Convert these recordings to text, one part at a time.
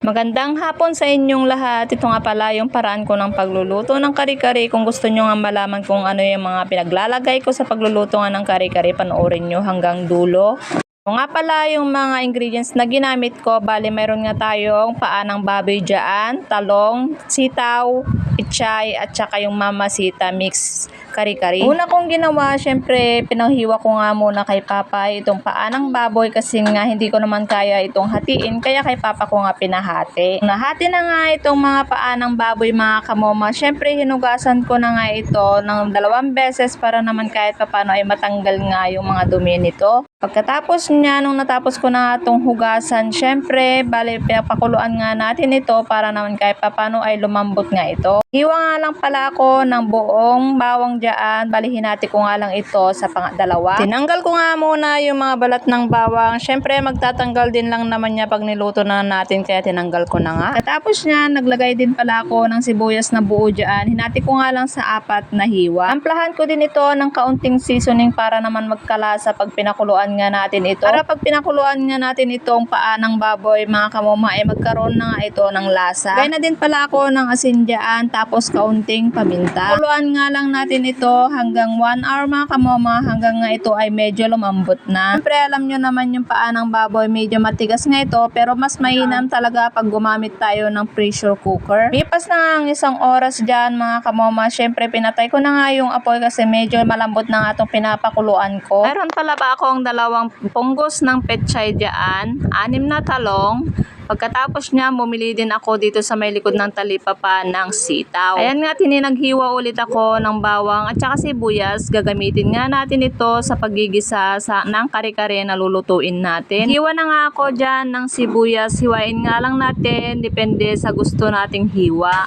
Magandang hapon sa inyong lahat. Ito nga pala yung paraan ko ng pagluluto ng kare-kare. Kung gusto nyo nga malaman kung ano yung mga pinaglalagay ko sa pagluluto nga ng kare-kare, panoorin nyo hanggang dulo. O nga pala yung mga ingredients na ginamit ko, bali mayroon nga tayong paa ng baboy dyan, talong, sitaw, pichay, at saka yung mamasita mix kari-kari. Una kong ginawa, syempre, pinahiwa ko nga muna kay Papa itong paa ng baboy kasi nga hindi ko naman kaya itong hatiin, kaya kay Papa ko nga pinahati. Nahati na nga itong mga paa ng baboy mga kamoma. Syempre, hinugasan ko na nga ito ng dalawang beses para naman kahit papano ay matanggal nga yung mga dumi nito. Pagkatapos niya, nung natapos ko na itong hugasan, syempre, bali, pinapakuluan nga natin ito para naman kahit papano ay lumambot nga ito. Hiwa nga lang pala ako ng buong bawang dyan. Bali, hinati ko nga lang ito sa pang dalawa. Tinanggal ko nga muna yung mga balat ng bawang. Syempre, magtatanggal din lang naman niya pag niluto na natin, kaya tinanggal ko na nga. Tapos niya, naglagay din pala ako ng sibuyas na buo dyan. Hinati ko nga lang sa apat na hiwa. Amplahan ko din ito ng kaunting seasoning para naman magkalasa pag pinakuluan nga natin ito. Para pag pinakuluan nga natin itong paa ng baboy, mga kamoma, ay magkaroon na nga ito ng lasa. Gaya na din pala ako ng asin dyan, tapos kaunting paminta. Kuluan nga lang natin ito hanggang 1 hour mga kamoma, hanggang nga ito ay medyo lumambot na. Siyempre alam nyo naman yung paa ng baboy, medyo matigas nga ito, pero mas mainam talaga pag gumamit tayo ng pressure cooker. Lipas na nga ang isang oras dyan mga kamoma, syempre pinatay ko na nga yung apoy kasi medyo malambot na nga itong pinapakuluan ko. Meron pala ba akong dalawang punggos ng petchay dyan, anim na talong, Pagkatapos niya, bumili din ako dito sa may likod ng talipapa ng sitaw. Ayan nga, tininaghiwa ulit ako ng bawang at saka sibuyas. Gagamitin nga natin ito sa pagigisa sa, ng kare-kare na lulutuin natin. Hiwa na nga ako dyan ng sibuyas. Hiwain nga lang natin, depende sa gusto nating hiwa.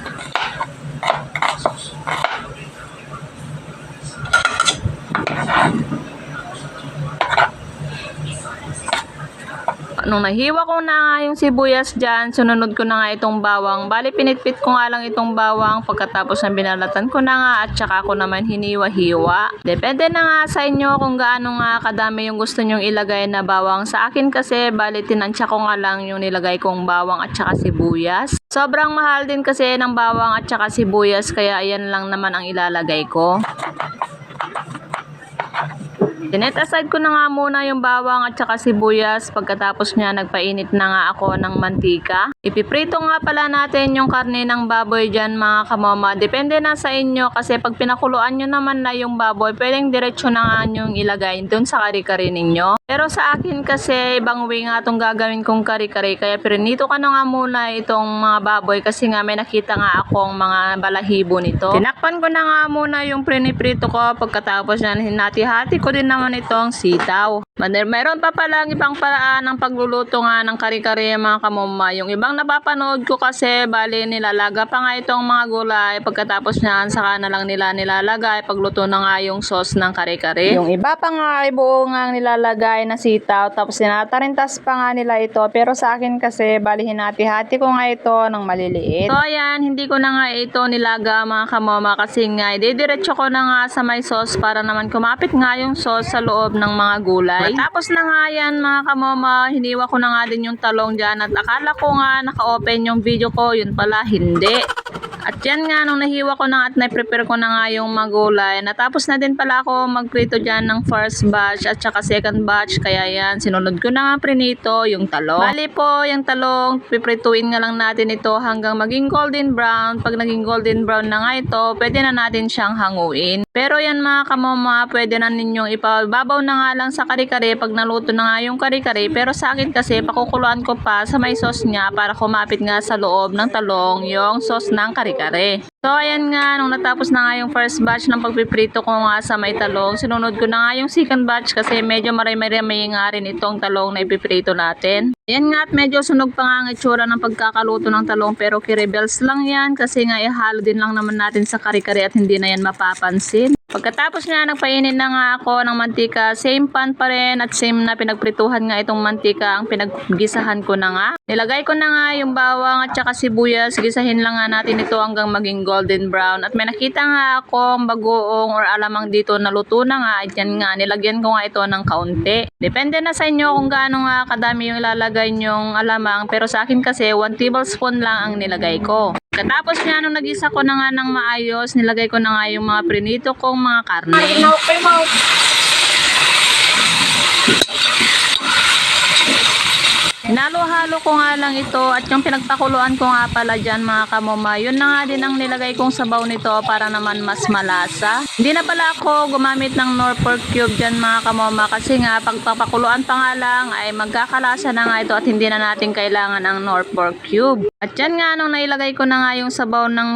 Nung nahiwa ko na nga yung sibuyas dyan, sununod ko na nga itong bawang. Bali, pinitpit ko nga lang itong bawang pagkatapos ng binalatan ko na nga at saka ko naman hiniwa-hiwa. Depende na nga sa inyo kung gaano nga kadami yung gusto nyong ilagay na bawang. Sa akin kasi, bali, tinansya ko nga lang yung nilagay kong bawang at saka sibuyas. Sobrang mahal din kasi ng bawang at saka sibuyas kaya ayan lang naman ang ilalagay ko. Sinet aside ko na nga muna yung bawang at saka sibuyas. Pagkatapos niya, nagpainit na nga ako ng mantika. Ipiprito nga pala natin yung karne ng baboy dyan mga kamama. Depende na sa inyo kasi pag pinakuluan nyo naman na yung baboy, pwedeng diretsyo na nga nyong ilagay dun sa kari-kari ninyo. Pero sa akin kasi, ibang way nga itong gagawin kong kari-kari. Kaya prinito ka na nga muna itong mga baboy kasi nga may nakita nga akong mga balahibo nito. Tinakpan ko na nga muna yung priniprito ko. Pagkatapos yan, hinati-hati ko din naman itong sitaw. Mayroon pa pala ibang paraan ng pagluluto nga ng kari-kari mga kamuma. Yung ibang napapanood ko kasi, bali nilalaga pa nga itong mga gulay. Pagkatapos niyan, saka na lang nila nilalagay. Pagluto na nga yung sauce ng kari-kari. Yung iba pa nga ay buo nga nilalagay na sitaw. Tapos sinatarintas pa nga nila ito. Pero sa akin kasi, bali hinati-hati ko nga ito ng maliliit. So ayan, hindi ko na nga ito nilaga mga kamoma kasi nga, ididiretso ko na nga sa may sauce para naman kumapit nga yung sauce sa loob ng mga gulay. Tapos na nga yan mga kamoma, hiniwa ko na nga din yung talong dyan at akala ko nga naka-open yung video ko, yun pala hindi. At yan nga, nung nahiwa ko na at na-prepare ko na nga yung magulay, natapos na din pala ako magprito dyan ng first batch at saka second batch. Kaya yan, sinunod ko na nga prinito yung talong. Bali po, yung talong, piprituin nga lang natin ito hanggang maging golden brown. Pag naging golden brown na nga ito, pwede na natin siyang hanguin. Pero yan mga kamama, pwede na ninyong ipababaw na nga lang sa kare-kare pag naluto na nga yung kare-kare. Pero sa akin kasi, pakukuluan ko pa sa may sauce niya para kumapit nga sa loob ng talong yung sauce ng kare-kare. So, ayan nga, nung natapos na nga yung first batch ng pagpiprito ko nga sa may talong, sinunod ko na nga yung second batch kasi medyo maray-maray nga rin itong talong na ipiprito natin. Ayan nga at medyo sunog pa nga ang itsura ng pagkakaluto ng talong pero kirebels lang yan kasi nga ihalo din lang naman natin sa kare-kare at hindi na yan mapapansin. Pagkatapos nga, nagpainit na nga ako ng mantika. Same pan pa rin at same na pinagprituhan nga itong mantika ang pinaggisahan ko na nga. Nilagay ko na nga yung bawang at saka sibuyas. Gisahin lang nga natin ito hanggang maging golden brown. At may nakita nga akong bagoong or alamang dito na luto na nga. At yan nga, nilagyan ko nga ito ng kaunti. Depende na sa inyo kung gaano nga kadami yung ilalagay nyong alamang. Pero sa akin kasi, 1 tablespoon lang ang nilagay ko. Katapos nga nung nag-isa ko na nga ng maayos, nilagay ko na nga yung mga prinito kong mga karne. Hinalo-halo ko nga lang ito at yung pinagpakuluan ko nga pala dyan mga kamoma, yun na nga din ang nilagay kong sabaw nito para naman mas malasa. Hindi na pala ako gumamit ng Norfolk Cube dyan mga kamoma kasi nga pagpapakuluan pa nga lang ay magkakalasa na nga ito at hindi na natin kailangan ang Norfolk Cube. At yan nga nung nailagay ko na nga yung sabaw ng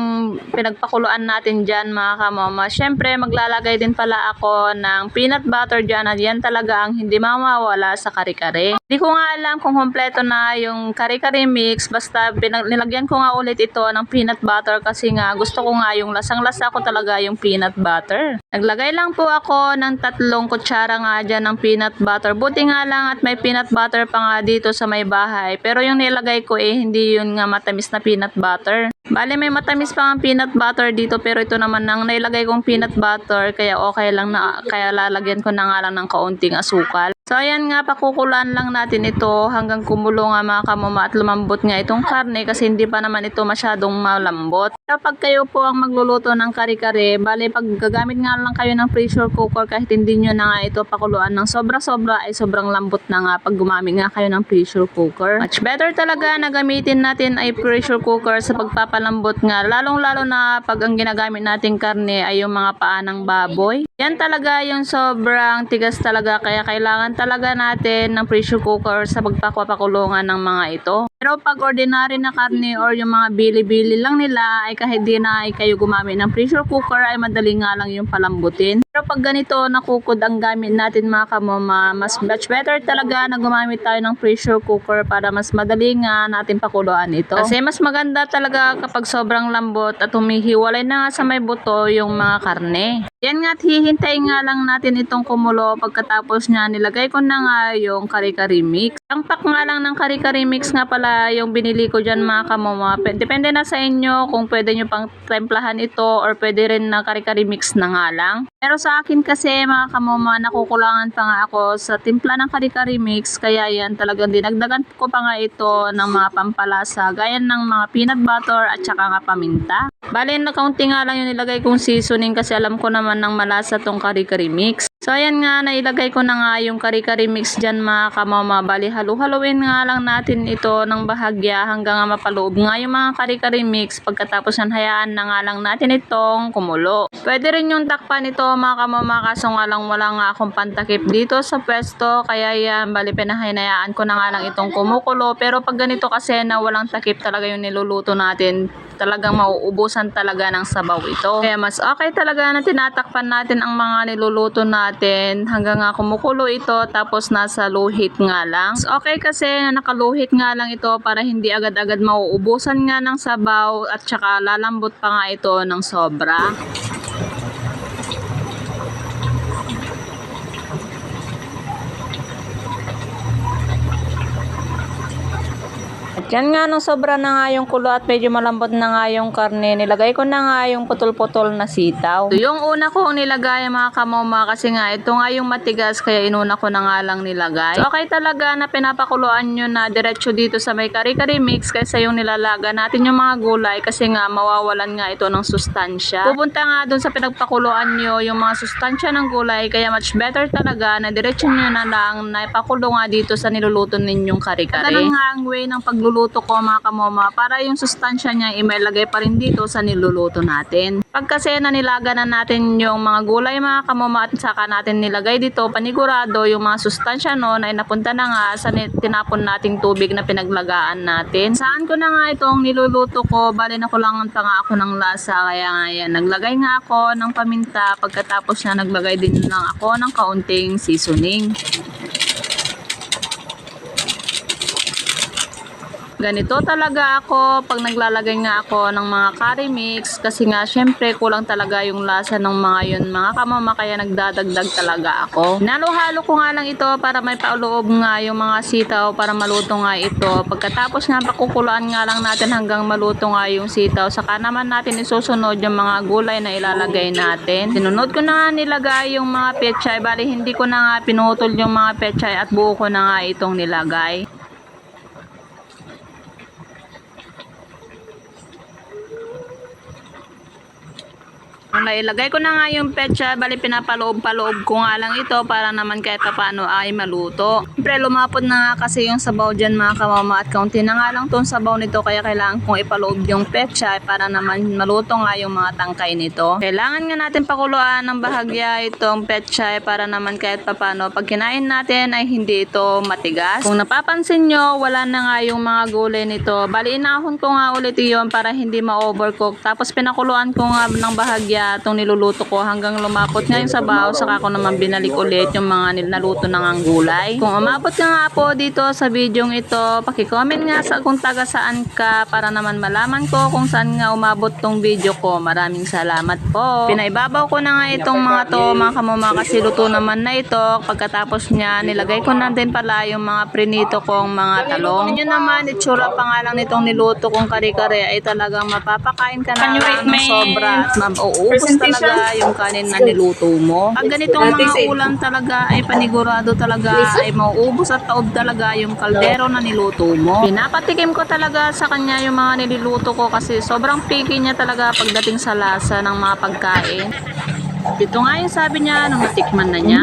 pinagpakuluan natin dyan mga kamoma, syempre maglalagay din pala ako ng peanut butter dyan at yan talaga ang hindi mawawala sa kare-kare. Hindi ko nga alam kung kompleto na yung kare-kare mix basta nilagyan ko nga ulit ito ng peanut butter kasi nga gusto ko nga yung lasang-lasa ko talaga yung peanut butter. Naglagay lang po ako ng tatlong kutsara nga dyan ng peanut butter. Buti nga lang at may peanut butter pa nga dito sa may bahay. Pero yung nilagay ko eh hindi yun nga matamis na peanut butter. Bale may matamis pa ang peanut butter dito pero ito naman ang nailagay kong peanut butter kaya okay lang na kaya lalagyan ko na nga lang ng kaunting asukal. So ayan nga pakukulaan lang natin ito hanggang kumulo nga mga kamama at lumambot nga itong karne kasi hindi pa naman ito masyadong malambot. Kapag kayo po ang magluluto ng kare-kare, bale pag gagamit nga lang kayo ng pressure cooker kahit hindi nyo na nga ito pakuluan ng sobra-sobra ay sobrang lambot na nga pag gumamit nga kayo ng pressure cooker. Much better talaga na gamitin natin ay pressure cooker sa pagpapalambot nga lalong-lalo na pag ang ginagamit nating karne ay yung mga paa ng baboy. Yan talaga yung sobrang tigas talaga kaya kailangan talaga natin ng pressure cooker sa pagpapakulungan ng mga ito. Pero pag ordinary na karne or yung mga bili-bili lang nila ay kahit di na ay kayo gumamit ng pressure cooker ay madali nga lang yung palambutin. Pero pag ganito nakukod ang gamit natin mga kamama, mas much better talaga na gumamit tayo ng pressure cooker para mas madali nga natin pakuluan ito. Kasi mas maganda talaga kapag sobrang lambot at humihiwalay na nga sa may buto yung mga karne. Yan nga at hihintayin nga lang natin itong kumulo pagkatapos niya nilagay ko na nga yung kari-kari mix. Ang pack nga lang ng kari-kari mix nga pala yung binili ko dyan mga kamama. Pe- Depende na sa inyo kung pwede nyo pang templahan ito or pwede rin na kari-kari mix na nga lang. Pero sa akin kasi mga kamama nakukulangan pa nga ako sa timpla ng kari-kari mix kaya yan talagang dinagdagan ko pa nga ito ng mga pampalasa gaya ng mga peanut butter at saka nga paminta. Bale, na kaunti nga lang yung nilagay kong seasoning kasi alam ko naman ng malasa tong kari-kari mix. So, ayan nga, nailagay ko na nga yung kari-kari mix dyan mga kamama. Bali, halu-haluin nga lang natin ito ng bahagya hanggang nga mapaloob nga yung mga kari-kari mix. Pagkatapos yan, hayaan na nga lang natin itong kumulo. Pwede rin yung takpan ito mga kamama kaso nga lang wala nga akong pantakip dito sa pwesto. Kaya yan, bali, pinahinayaan ko na nga lang itong kumukulo. Pero pag ganito kasi na walang takip talaga yung niluluto natin, talagang mauubusan talaga ng sabaw ito. Kaya mas okay talaga na tinatakpan natin ang mga niluluto natin hanggang nga kumukulo ito tapos nasa heat nga lang. Mas okay kasi na nakaluhit nga lang ito para hindi agad-agad mauubusan nga ng sabaw at saka lalambot pa nga ito ng sobra. Yan nga nung sobra na nga yung kulo at medyo malambot na nga yung karne, nilagay ko na nga yung putol-putol na sitaw. So, yung una kong nilagay mga kamoma kasi nga ito nga yung matigas kaya inuna ko na nga lang nilagay. So, okay talaga na pinapakuluan nyo na diretso dito sa may kari-kari mix kaysa yung nilalaga natin yung mga gulay kasi nga mawawalan nga ito ng sustansya. Pupunta nga dun sa pinagpakuluan nyo yung mga sustansya ng gulay kaya much better talaga na diretso nyo na lang na ipakulo nga dito sa niluluto ninyong kari-kari. Ganun nga ang way ng pagluluto ko mga kamoma para yung sustansya niya imelagay pa rin dito sa niluluto natin. Pag kasi nanilaga na natin yung mga gulay mga kamoma at saka natin nilagay dito panigurado yung mga sustansya noon ay napunta na nga sa tinapon nating tubig na pinaglagaan natin. Saan ko na nga itong niluluto ko bali na kulangan pa nga ako ng lasa kaya nga yan naglagay nga ako ng paminta pagkatapos na naglagay din lang ako ng kaunting seasoning. Ganito talaga ako pag naglalagay nga ako ng mga curry mix kasi nga syempre kulang talaga yung lasa ng mga yun mga kamama kaya nagdadagdag talaga ako. Nalo-halo ko nga lang ito para may pauloob nga yung mga sitaw para maluto nga ito. Pagkatapos nga pakukuluan nga lang natin hanggang maluto nga yung sitaw saka naman natin isusunod yung mga gulay na ilalagay natin. Sinunod ko na nga nilagay yung mga pechay bali hindi ko na nga pinutol yung mga pechay at buo ko na nga itong nilagay. Nailagay ko na nga yung petsa, bali pinapaloob-paloob ko nga lang ito para naman kahit paano ay maluto. Siyempre lumapot na nga kasi yung sabaw dyan mga kamama at kaunti na nga lang tong sabaw nito kaya kailangan kong ipaloob yung petsa para naman maluto nga yung mga tangkay nito. Kailangan nga natin pakuluan ng bahagya itong petsa para naman kahit paano pag kinain natin ay hindi ito matigas. Kung napapansin nyo, wala na nga yung mga gulay nito. Bali inahon ko nga ulit yun para hindi ma-overcook. Tapos pinakuluan ko nga ng bahagya itong niluluto ko hanggang lumapot nga yung sabaw saka ko naman binalik ulit yung mga naluto na ngang gulay. Kung umabot ka nga po dito sa videong ito, pakicomment nga sa kung taga saan ka para naman malaman ko kung saan nga umabot tong video ko. Maraming salamat po. Pinaibabaw ko na nga itong mga to mga kamama kasi luto naman na ito. Pagkatapos niya, nilagay ko na din pala yung mga prinito kong mga talong. Yun naman, itsura pa nga lang nitong niluto kong kare-kare ay talagang mapapakain ka na ng sobra at mauubos presentation? talaga yung kanin na niluto mo. Pag ganitong mga ulam talaga ay panigurado talaga ay mauubos at taob talaga yung kaldero na niluto mo. Pinapatikim ko talaga sa kanya yung mga nililuto ko kasi sobrang picky niya talaga pagdating sa lasa ng mga pagkain. Ito nga yung sabi niya nung natikman na niya.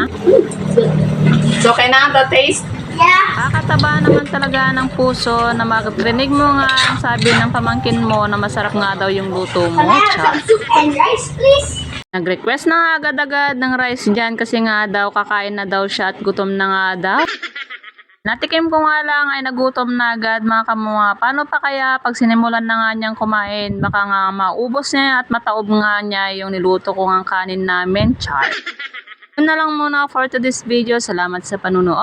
So, okay na the taste? Kakataba naman talaga ng puso na magrinig mo nga ang sabi ng pamangkin mo na masarap nga daw yung luto mo. Char. Nag-request na nga agad-agad ng rice dyan kasi nga daw kakain na daw siya at gutom na nga daw. Natikim ko nga lang ay nagutom na agad mga kamuha. Paano pa kaya pag sinimulan na nga niyang kumain, baka nga maubos niya at mataob nga niya yung niluto ko ng kanin namin. Char. Yun na lang muna for today's video. Salamat sa panunood.